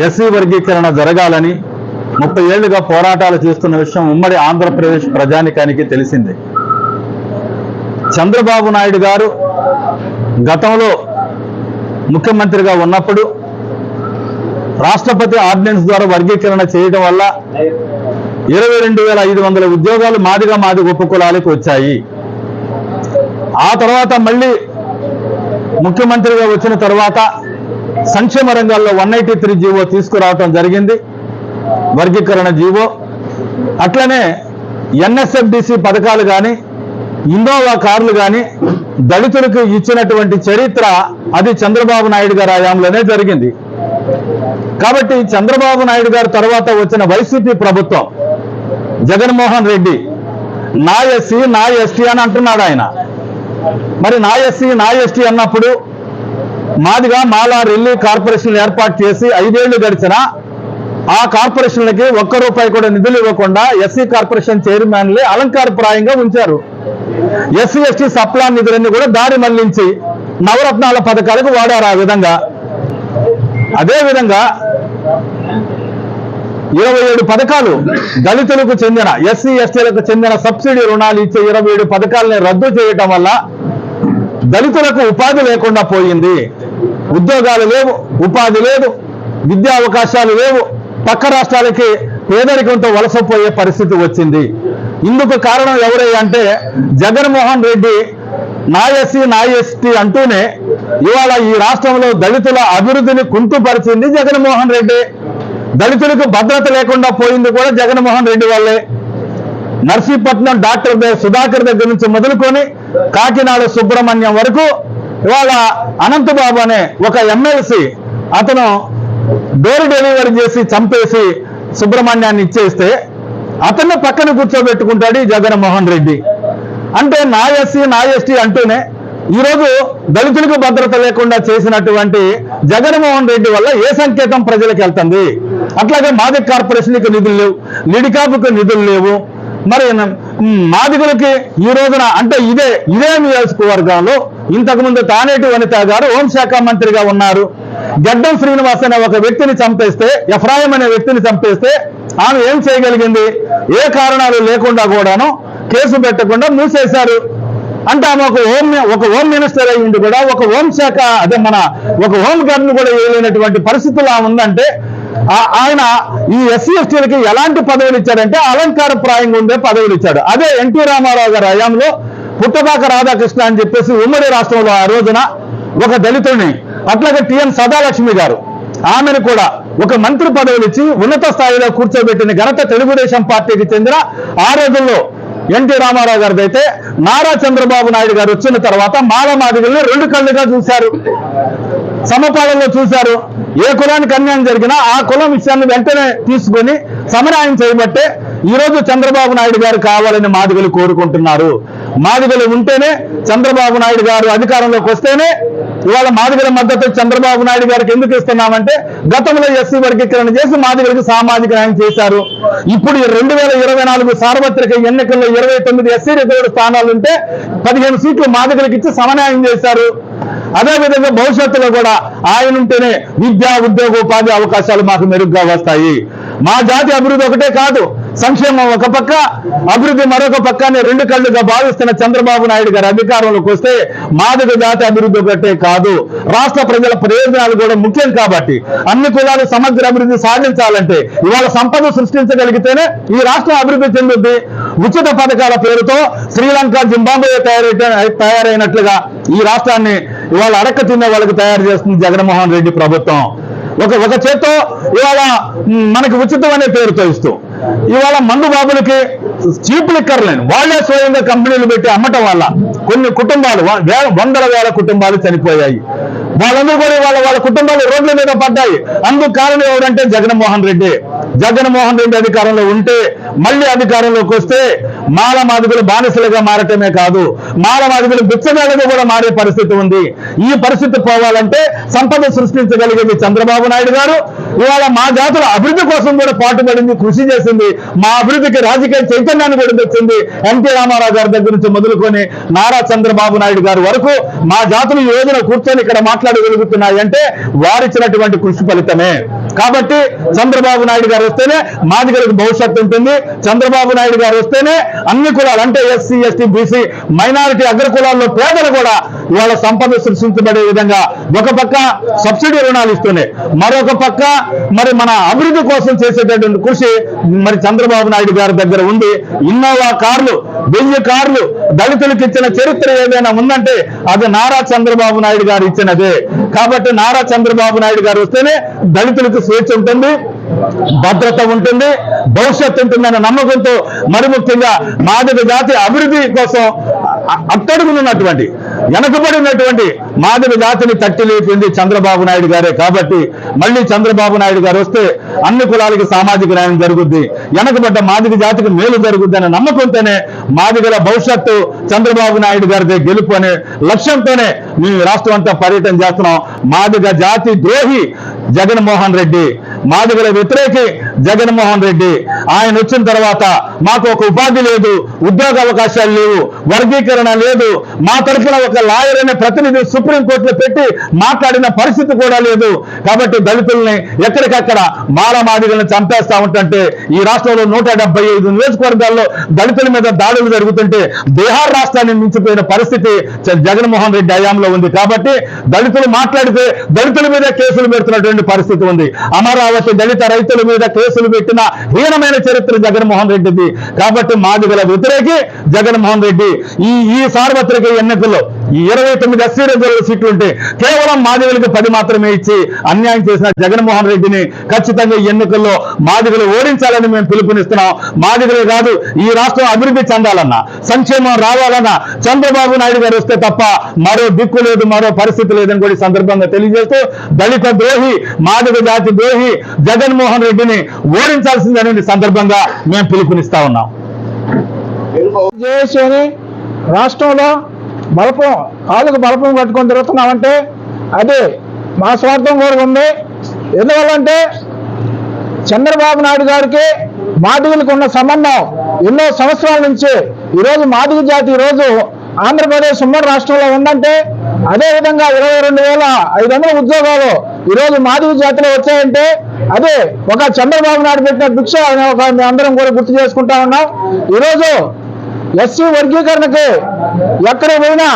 SC వర్గీకరణ జరగాలని ముప్పై ఏళ్ళుగా పోరాటాలు చేస్తున్న విషయం ఉమ్మడి ఆంధ్రప్రదేశ్ ప్రజానికానికి తెలిసిందే. చంద్రబాబు నాయుడు గారు గతంలో ముఖ్యమంత్రిగా ఉన్నప్పుడు రాష్ట్రపతి ఆర్డినెన్స్ ద్వారా వర్గీకరణ చేయడం వల్ల ఇరవై రెండు వేల ఐదు వందల ఉద్యోగాలు మాదిగా మాది ఉపకులాలకు వచ్చాయి. ఆ తర్వాత మళ్ళీ ముఖ్యమంత్రిగా వచ్చిన తర్వాత సంక్షేమ రంగాల్లో వన్ ఎయిటీ త్రీ జీవో తీసుకురావటం జరిగింది. వర్గీకరణ జీవో. అట్లనే ఎన్ఎస్ఎఫ్డిసి పథకాలు కానీ ఇన్నోవా కార్లు కానీ దళితులకు ఇచ్చినటువంటి చరిత్ర అది చంద్రబాబు నాయుడు గారి హయాంలోనే జరిగింది. కాబట్టి చంద్రబాబు నాయుడు గారి తర్వాత వచ్చిన వైసీపీ ప్రభుత్వం జగన్మోహన్ రెడ్డి నా ఎస్సీ నా ఎస్టీ అని అంటున్నాడు ఆయన. మరి నా ఎస్సీ నా ఎస్టీ అన్నప్పుడు మాదిగా మాలా రెల్లి కార్పొరేషన్ ఏర్పాటు చేసి ఐదేళ్ళు గడిచిన ఆ కార్పొరేషన్లకి ఒక్క రూపాయి కూడా నిధులు ఇవ్వకుండా ఎస్సీ కార్పొరేషన్ చైర్మన్లే అలంకారప్రాయంగా ఉంచారు. ఎస్సీ ఎస్టీ సప్లా నిధులన్నీ కూడా దారి మళ్ళించి నవరత్నాల పథకాలకు వాడారు ఆ విధంగా. అదే విధంగా ఇరవై ఏడు పథకాలు దళితులకు చెందిన ఎస్సీ ఎస్టీలకు చెందిన సబ్సిడీ రుణాలు ఇచ్చే ఇరవై ఏడు పథకాలని రద్దు చేయటం వల్ల దళితులకు ఉపాధి లేకుండా పోయింది. ఉద్యోగాలు లేవు ఉపాధి లేదు విద్యా అవకాశాలు లేవు. పక్క రాష్ట్రాలకి పేదరికంతో వలసపోయే పరిస్థితి వచ్చింది. ఇందుకు కారణం ఎవరై అంటే జగన్మోహన్ రెడ్డి నా ఎస్సీ నా ఎస్టీ అంటూనే ఇవాళ ఈ రాష్ట్రంలో దళితుల అభివృద్ధిని కుంటుపరిచింది జగన్మోహన్ రెడ్డి. దళితులకు భద్రత లేకుండా పోయింది కూడా జగన్మోహన్ రెడ్డి వల్లే. నర్సీపట్నం డాక్టర్ సుధాకర్ దగ్గర నుంచి మొదలుకొని కాకినాడ సుబ్రహ్మణ్యం వరకు ఇవాళ అనంతబాబు అనే ఒక ఎమ్మెల్సీ అతను డోర్ డెలివరీ చేసి చంపేసి సుబ్రహ్మణ్యాన్ని ఇచ్చేస్తే అతన్ని పక్కన కూర్చోబెట్టుకుంటాడు జగన్మోహన్ రెడ్డి. అంటే నా ఎస్సీ నా ఎస్టీ అంటూనే ఈరోజు దళితులకు భద్రత లేకుండా చేసినటువంటి జగన్మోహన్ రెడ్డి వల్ల ఏ సంకేతం ప్రజలకు వెళ్తుంది? అట్లాగే మాదిక కార్పొరేషన్కి నిధులు లేవు లిడికాపుకు నిధులు లేవు మరి మాదిగులకి ఈ రోజున అంటే ఇదే ఇదే నియోజకవర్గంలో ఇంతకుముందు తానేటి వనిత గారు హోంశాఖ మంత్రిగా ఉన్నారు. గడ్డం శ్రీనివాస్ అనే ఒక వ్యక్తిని చంపేస్తే ఎఫ్రాయిం అనే వ్యక్తిని చంపేస్తే ఆమె ఏం చేయగలిగింది? ఏ కారణాలు లేకుండా కూడాను కేసు పెట్టకుండా మూసేశారు. అంటే ఆమె ఒక హోమ్ ఒక హోమ్ మినిస్టర్ అయ్యింది కూడా ఒక హోం శాఖ అదే మన ఒక హోమ్ గార్డ్ను కూడా వేయలేనటువంటి పరిస్థితులు ఆమె ఉందంటే ఆయన ఈ ఎస్సీ ఎస్టీలకి ఎలాంటి పదవులు ఇచ్చాడంటే అలంకార ప్రాయంగా ఉండే పదవులు ఇచ్చాడు. అదే ఎన్టీ రామారావు గారి హయాంలో పుట్టపాక రాధాకృష్ణ అని చెప్పేసి ఉమ్మడి రాష్ట్రంలో ఆ రోజున ఒక దళితుడిని అట్లాగే టిఎన్ సదాలక్ష్మి గారు ఆమెను కూడా ఒక మంత్రి పదవులు ఇచ్చి ఉన్నత స్థాయిలో కూర్చోబెట్టిన ఘనత తెలుగుదేశం పార్టీకి చెందిన ఆ రోజుల్లో ఎన్టీ రామారావు గారిదైతే అయితే నారా చంద్రబాబు నాయుడు గారు వచ్చిన తర్వాత మాలమాదిగల్ని రెండు కళ్ళుగా చూశారు. సమపాలనలో చూశారు. ఏ కులానికి అన్యాయం జరిగినా ఆ కులం విషయాన్ని వెంటనే తీసుకొని సమన్వయం చేయబట్టే ఈ రోజు చంద్రబాబు నాయుడు గారు కావాలని మాదిగలు కోరుకుంటున్నారు. మాదిగలు ఉంటేనే చంద్రబాబు నాయుడు గారు అధికారంలోకి వస్తేనే ఇవాళ మాదిగల మద్దతు చంద్రబాబు నాయుడు గారికి ఎందుకు ఇస్తున్నామంటే గతంలో ఎస్సీ వర్గీకరణ చేసి మాదిగలకు సామాజిక న్యాయం చేశారు. ఇప్పుడు రెండు వేల ఇరవై నాలుగు సార్వత్రిక ఎన్నికల్లో ఇరవై తొమ్మిది ఎస్సీ స్థానాలు స్థానాలుంటే పదిహేను సీట్లు మాదిగలకు ఇచ్చి సమన్వయం చేశారు. అదేవిధంగా భవిష్యత్తులో కూడా ఆయన ఉంటేనే విద్యా ఉద్యోగ ఉపాధి అవకాశాలు మాకు మెరుగ్గా వస్తాయి. మా జాతి అభివృద్ధి ఒకటే కాదు సంక్షేమం ఒక పక్క అభివృద్ధి మరొక పక్కనే రెండు కళ్ళుగా భావిస్తున్న చంద్రబాబు నాయుడు గారి అధికారంలోకి వస్తే మాదిగ జాతి అభివృద్ధి ఒకటే కాదు. రాష్ట్ర ప్రజల ప్రయోజనాలు కూడా ముఖ్యం కాబట్టి అన్ని కులాలు సమగ్ర అభివృద్ధి సాధించాలంటే ఇవాళ సంపద సృష్టించగలిగితేనే ఈ రాష్ట్రం అభివృద్ధి చెందుద్ది. ఉచిత పథకాల పేరుతో శ్రీలంక జింబాబే తయారై తయారైనట్లుగా ఈ రాష్ట్రాన్ని ఇవాళ అడక్క తిన్న వాళ్ళకి తయారు చేస్తుంది జగన్మోహన్ రెడ్డి ప్రభుత్వం. ఒక ఒక చేత్తో ఇవాళ మనకు మనకి ఉచితం అనే పేరుతో ఇస్తూ. ఇవాళ మందు బాబులకి చీప్ లిక్కర్ వాళ్ళే స్వయంగా కంపెనీలు పెట్టి అమ్మటం వల్ల కొన్ని కుటుంబాలు వ- వేల వందల వేల కుటుంబాలు చనిపోయాయి. వాళ్ళందరూ కూడా వాళ్ళ వాళ్ళ కుటుంబాలు రోడ్ల మీద పడ్డాయి. అందుకు కారణం ఎవరంటే జగన్మోహన్ రెడ్డి. జగన్మోహన్ రెడ్డి అధికారంలో ఉంటే మళ్ళీ అధికారంలోకి వస్తే మాల మాదిగులు బానిసలుగా మారటమే కాదు. మాల మాదిగలు బిచ్చగాళ్ళగా కూడా మారే పరిస్థితి ఉంది. ఈ పరిస్థితి పోవాలంటే సంపద సృష్టించగలిగేది చంద్రబాబు నాయుడు గారు. ఇవాళ మా జాతుల అభివృద్ధి కోసం కూడా పాటుపడింది కృషి చేసింది. మా అభివృద్ధికి రాజకీయ చైతన్యాన్ని కూడా తెచ్చింది ఎన్టీ రామారావు గారి దగ్గర నుంచి మొదలుకొని నారా చంద్రబాబు నాయుడు గారి వరకు మా జాతులు ఈ రోజున కూర్చొని ఇక్కడ మాట్లాడగలుగుతున్నాయంటే వారిచ్చినటువంటి కృషి ఫలితమే. కాబట్టి చంద్రబాబు నాయుడు గారు వస్తేనే మాదిగలకు భవిష్యత్తు ఉంటుంది. చంద్రబాబు నాయుడు గారు వస్తేనే అన్ని కులాలు అంటే ఎస్సీ ఎస్టీ బీసీ మైనారిటీ అగ్ర కులాల్లో పేదలు కూడా ఇవాళ సంపద సృష్టించబడే విధంగా ఒక పక్క సబ్సిడీ రుణాలు ఇస్తున్నాయి మరొక పక్క మరి మన అభివృద్ధి కోసం చేసేటటువంటి కృషి మరి చంద్రబాబు నాయుడు గారి దగ్గర ఉంది ఇన్నోవా కార్లు వెయ్యి కార్లు దళితులకు ఇచ్చిన చరిత్ర ఏదైనా ఉందంటే అది నారా చంద్రబాబు నాయుడు గారు ఇచ్చినదే. కాబట్టి నారా చంద్రబాబు నాయుడు గారు వస్తేనే దళితులకు స్వేచ్ఛ ఉంటుంది భద్రత ఉంటుంది భవిష్యత్తు ఉంటుందన్న నమ్మకంతో మరి ముఖ్యంగా మాదిక జాతి అభివృద్ధి కోసం అ- వెనకబడి ఉన్నటువంటి మాదిక జాతిని తట్టి లేపింది చంద్రబాబు నాయుడు గారే కాబట్టి మళ్ళీ చంద్రబాబు నాయుడు గారు వస్తే అన్ని కులాలకి సామాజిక న్యాయం జరుగుద్ది వెనకబడ్డ మాదిక జాతికి మేలు జరుగుద్ది అనే నమ్మకంతోనే మాదిగల భవిష్యత్తు చంద్రబాబు నాయుడు గారిదే గెలుపు అనే లక్ష్యంతోనే మేము రాష్ట్రం అంతా పర్యటన చేస్తున్నాం. మాదిగ జాతి ద్రోహి జగన్మోహన్ రెడ్డి. మాదిగల వ్యతిరేకి జగన్మోహన్ రెడ్డి. ఆయన వచ్చిన తర్వాత మాకు ఒక ఉపాధి లేదు ఉద్యోగ అవకాశాలు లేవు వర్గీకరణ లేదు. మా తరఫున ఒక లాయర్ అనే ప్రతినిధి సుప్రీంకోర్టులో పెట్టి మాట్లాడిన పరిస్థితి కూడా లేదు. కాబట్టి దళితుల్ని ఎక్కడికక్కడ మాల చంపేస్తా ఉంటుంటే ఈ రాష్ట్రంలో నూట ఐదు నియోజకవర్గాల్లో దళితుల మీద దాడులు జరుగుతుంటే బీహార్ రాష్ట్రాన్ని మించిపోయిన పరిస్థితి జగన్మోహన్ రెడ్డి హయాంలో ఉంది. కాబట్టి దళితులు మాట్లాడితే దళితుల మీద కేసులు పెడుతున్నటువంటి పరిస్థితి ఉంది. అమరావతి దళిత రైతుల మీద కేసులు పెట్టిన హీనమైన చరిత్ర జగన్మోహన్ రెడ్డిది. కాబట్టి మాదిగల వ్యతిరేకి జగన్మోహన్ రెడ్డి. ఈ ఈ సార్వత్రిక ఎన్నికల్లో ఈ ఇరవై తొమ్మిది ఎస్సీ రిజర్వ్ సీట్లు ఉంటే కేవలం మాదిగలకు పది మాత్రమే ఇచ్చి అన్యాయం చేసిన జగన్మోహన్ రెడ్డిని ఖచ్చితంగా ఈ ఎన్నికల్లో మాదిగలు ఓడించాలని మేము పిలుపునిస్తున్నాం. మాదిగలే కాదు ఈ రాష్ట్రం అభివృద్ధి చెందాలన్నా సంక్షేమం రావాలన్నా చంద్రబాబు నాయుడు గారు వస్తే తప్ప మరో దిక్కు లేదు మరో పరిస్థితి లేదని కూడా సందర్భంగా తెలియజేస్తూ దళిత ద్రోహి మాదిగ జాతి ద్రోహి జగన్మోహన్ రెడ్డిని ఓడించాల్సిందనే సందర్భంగా మేము పిలుపునిస్తాం. ఉన్నాం. చేసి రాష్ట్రంలో బలపం కాళ్ళకు బలపం కట్టుకొని తిరుగుతున్నామంటే అది మా స్వార్థం కూడా ఉంది. ఎందువల్లంటే చంద్రబాబు నాయుడు గారికి మాదిగులకు ఉన్న సంబంధం ఎన్నో సంవత్సరాల నుంచి ఈరోజు మాదిగ జాతి ఈరోజు ఆంధ్రప్రదేశ్ ఉమ్మడి రాష్ట్రంలో ఉందంటే అదే విధంగా ఇరవై రెండు వేల ఐదు వందల ఉద్యోగాలు ఈరోజు మాధవి జాతిలో వచ్చాయంటే అదే ఒక చంద్రబాబు నాయుడు పెట్టిన భిక్ష ఒక అందరం కూడా గుర్తు చేసుకుంటా ఉన్నాం. ఈరోజు ఎస్సీ వర్గీకరణకి ఎక్కడ పోయినా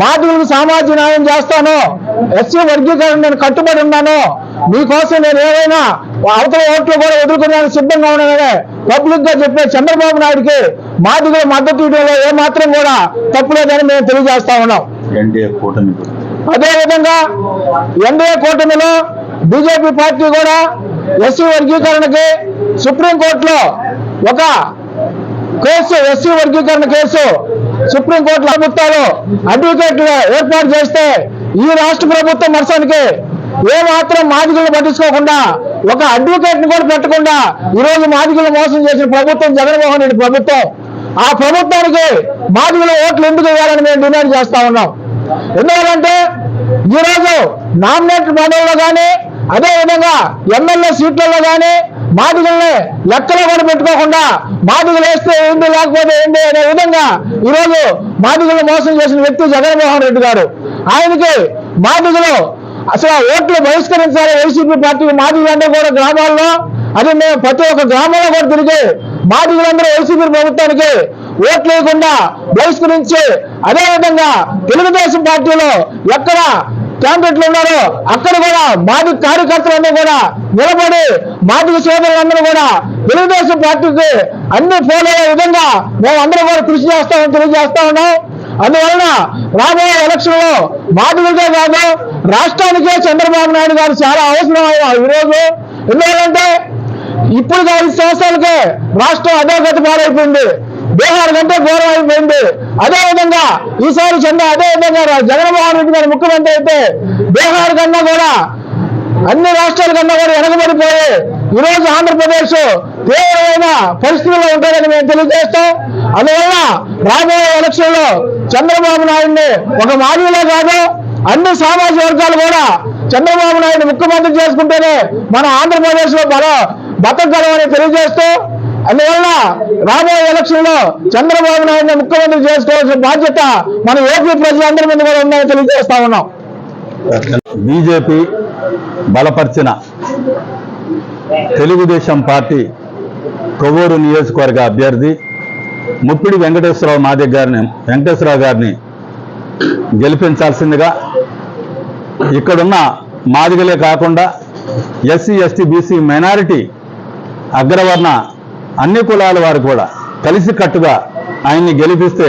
మాధవులకు సామాజిక న్యాయం చేస్తాను ఎస్సీ వర్గీకరణ నేను కట్టుబడి ఉన్నాను మీకోసం నేను ఏదైనా అవతల ఓట్లు కూడా ఎదుర్కొనేందుకు సిద్ధంగా ఉన్నానని పబ్లిక్గా చెప్పే చంద్రబాబు నాయుడుకి మాదిగల మద్దతు ఇవ్వడంలో ఏ మాత్రం కూడా తప్పులేదని మేము తెలియజేస్తా ఉన్నాం. ఎన్డీఏ కూటమి అదేవిధంగా ఎన్డీఏ కూటమిలో బీజేపీ పార్టీ కూడా ఎస్సీ వర్గీకరణకి సుప్రీంకోర్టులో ఒక కేసు ఎస్సీ వర్గీకరణ కేసు సుప్రీంకోర్టులో ప్రభుత్వాలు అడ్వకేట్లు ఏర్పాటు చేస్తే ఈ రాష్ట్ర ప్రభుత్వం మరసానికి ఏ మాత్రం మాదిగలను పట్టించుకోకుండా ఒక అడ్వకేట్ని కూడా పెట్టకుండా ఈరోజు రోజు మాదిగలను మోసం చేసిన ప్రభుత్వం జగన్మోహన్ రెడ్డి ప్రభుత్వం. ఆ ప్రభుత్వానికి మాదిగల ఓట్లు ఎందుకు వేయాలని మేము డిమాండ్ చేస్తా ఉన్నాం. ఎందుకంటే ఈరోజు నామినేట్ మోడల్లో కానీ అదే విధంగా ఎమ్మెల్యే సీట్లలో కానీ మాదిగల్ని లెక్కలో కూడా పెట్టుకోకుండా మాదిగలు వేస్తే ఏంటి లేకపోతే ఏంటి అనే విధంగా ఈరోజు మాదిగలు మోసం చేసిన వ్యక్తి జగన్మోహన్ రెడ్డి గారు. ఆయనకి మాదిగలు అసలు ఓట్లు బహిష్కరించాలి వైసీపీ పార్టీ మాదిగలంటే కూడా గ్రామాల్లో అది మేము ప్రతి ఒక్క గ్రామంలో కూడా తిరిగి మాదిగలందరూ వైసీపీ ప్రభుత్వానికి ఓట్లు లేకుండా బహిష్కరించి అదే విధంగా తెలుగుదేశం పార్టీలో ఎక్కడ క్యాండిడేట్లు ఉన్నారో అక్కడ కూడా మాది కార్యకర్తలందరూ కూడా నిలబడి మాది సోదరులందరూ కూడా తెలుగుదేశం పార్టీకి అన్ని ఫోన్ అయ్యే విధంగా మేము అందరూ కూడా కృషి చేస్తామని తెలియజేస్తా ఉన్నాం. అందువలన రాబోయే ఎలక్షన్లో మాదిగలకే కాదు రాష్ట్రానికే చంద్రబాబు నాయుడు గారు చాలా అవసరం ఈరోజు ఎందుకంటే ఇప్పుడు ఐదు సంవత్సరాలకే రాష్ట్రం అధోగతి పాలైపోయింది బీహార్ కంటే ఘోరమైపోయింది అయిపోయింది అదే విధంగా ఈసారి చంద్ర అదే విధంగా జగన్మోహన్ రెడ్డి గారు ముఖ్యమంత్రి అయితే బీహార్ కన్నా కూడా అన్ని రాష్ట్రాల కన్నా కూడా వెనకబడిపోయి ఈరోజు ఆంధ్రప్రదేశ్ తీవ్రమైన పరిస్థితుల్లో ఉంటుందని మేము తెలియజేస్తాం. అందువల్ల రాబోయే ఎలక్షన్లో చంద్రబాబు నాయుడిని ఒక మాదిరిలో కాదు అన్ని సామాజిక వర్గాలు కూడా చంద్రబాబు నాయుడు ముఖ్యమంత్రి చేసుకుంటేనే మన ఆంధ్రప్రదేశ్లో బలం బతకగలమని తెలియజేస్తూ అందువల్ల రాబోయే ఎలక్షన్లో చంద్రబాబు నాయుడు ముఖ్యమంత్రి చేసుకోవాల్సిన బాధ్యత మన ఏపీ ప్రజలందరి మీద కూడా ఉందని తెలియజేస్తా ఉన్నాం. బీజేపీ బలపరిచిన తెలుగుదేశం పార్టీ కొవ్వూరు నియోజకవర్గ అభ్యర్థి ముప్పిడి వెంకటేశ్వరరావు మాదిగ గారిని వెంకటేశ్వరరావు గారిని గెలిపించాల్సిందిగా ఇక్కడున్న మాదిగలే కాకుండా ఎస్సీ ఎస్టీ బీసీ మైనారిటీ అగ్రవర్ణ అన్ని కులాల వారు కూడా కలిసికట్టుగా ఆయన్ని గెలిపిస్తే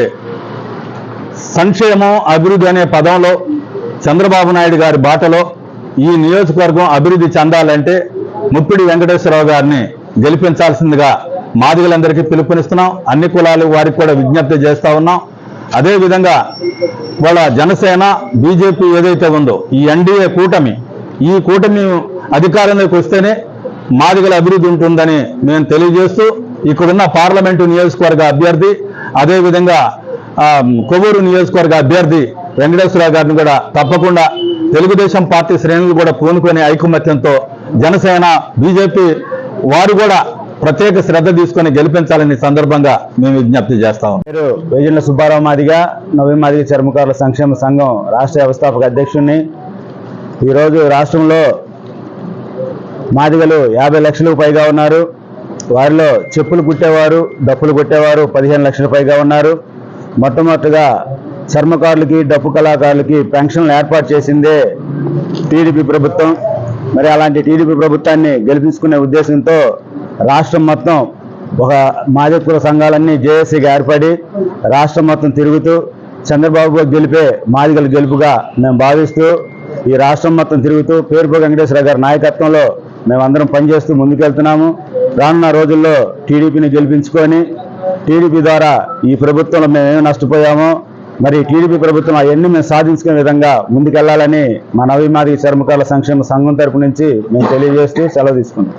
సంక్షేమం అభివృద్ధి అనే పదంలో చంద్రబాబు నాయుడు గారి బాటలో ఈ నియోజకవర్గం అభివృద్ధి చెందాలంటే ముప్పిడి వెంకటేశ్వరరావు గారిని గెలిపించాల్సిందిగా మాదిగలందరికీ పిలుపునిస్తున్నాం. అన్ని కులాలు వారికి కూడా విజ్ఞప్తి చేస్తా ఉన్నాం. అదేవిధంగా వాళ్ళ జనసేన బీజేపీ ఏదైతే ఉందో ఈ ఎన్డీఏ కూటమి ఈ కూటమి అధికారంలోకి వస్తేనే మాదిగల అభివృద్ధి ఉంటుందని మేము తెలియజేస్తూ ఇక్కడున్న పార్లమెంటు నియోజకవర్గ అభ్యర్థి అదేవిధంగా కొవ్వూరు నియోజకవర్గ అభ్యర్థి వెంకటేశ్వరరావు గారిని కూడా తప్పకుండా తెలుగుదేశం పార్టీ శ్రేణులు కూడా పూనుకునే ఐకమత్యంతో జనసేన బీజేపీ వారు కూడా ప్రత్యేక శ్రద్ధ తీసుకొని గెలిపించాలని సందర్భంగా మేము విజ్ఞప్తి చేస్తాం మీరు పేరు సుబ్బారావు మాదిగా నవీ మాదిగ చర్మకారుల సంక్షేమ సంఘం రాష్ట్ర వ్యవస్థాపక అధ్యక్షుడిని ఈరోజు రాష్ట్రంలో మాదిగలు యాభై లక్షలకు పైగా ఉన్నారు. వారిలో చెప్పులు కుట్టేవారు డప్పులు కొట్టేవారు పదిహేను లక్షల పైగా ఉన్నారు. మొట్టమొదటిగా చర్మకారులకి డప్పు కళాకారులకి పెన్షన్లు ఏర్పాటు చేసిందే టీడీపీ ప్రభుత్వం. మరి అలాంటి టీడీపీ ప్రభుత్వాన్ని గెలిపించుకునే ఉద్దేశంతో రాష్ట్రం మొత్తం ఒక మాదికుల సంఘాలన్నీ జేఏసీగా ఏర్పడి రాష్ట్రం మొత్తం తిరుగుతూ చంద్రబాబు గెలిపే మాదిగల గెలుపుగా మేము భావిస్తూ ఈ రాష్ట్రం మొత్తం తిరుగుతూ పేరుపు వెంకటేశ్వర గారి నాయకత్వంలో మేమందరం పనిచేస్తూ ముందుకెళ్తున్నాము. రానున్న రోజుల్లో టీడీపీని గెలిపించుకొని టీడీపీ ద్వారా ఈ ప్రభుత్వంలో మేమేమి నష్టపోయామో మరి టీడీపీ ప్రభుత్వం అవన్నీ మేము సాధించుకునే విధంగా ముందుకెళ్ళాలని మా నవీమాది చర్మకారుల సంక్షేమ సంఘం తరపు నుంచి మేము తెలియజేస్తూ సెలవు తీసుకున్నాం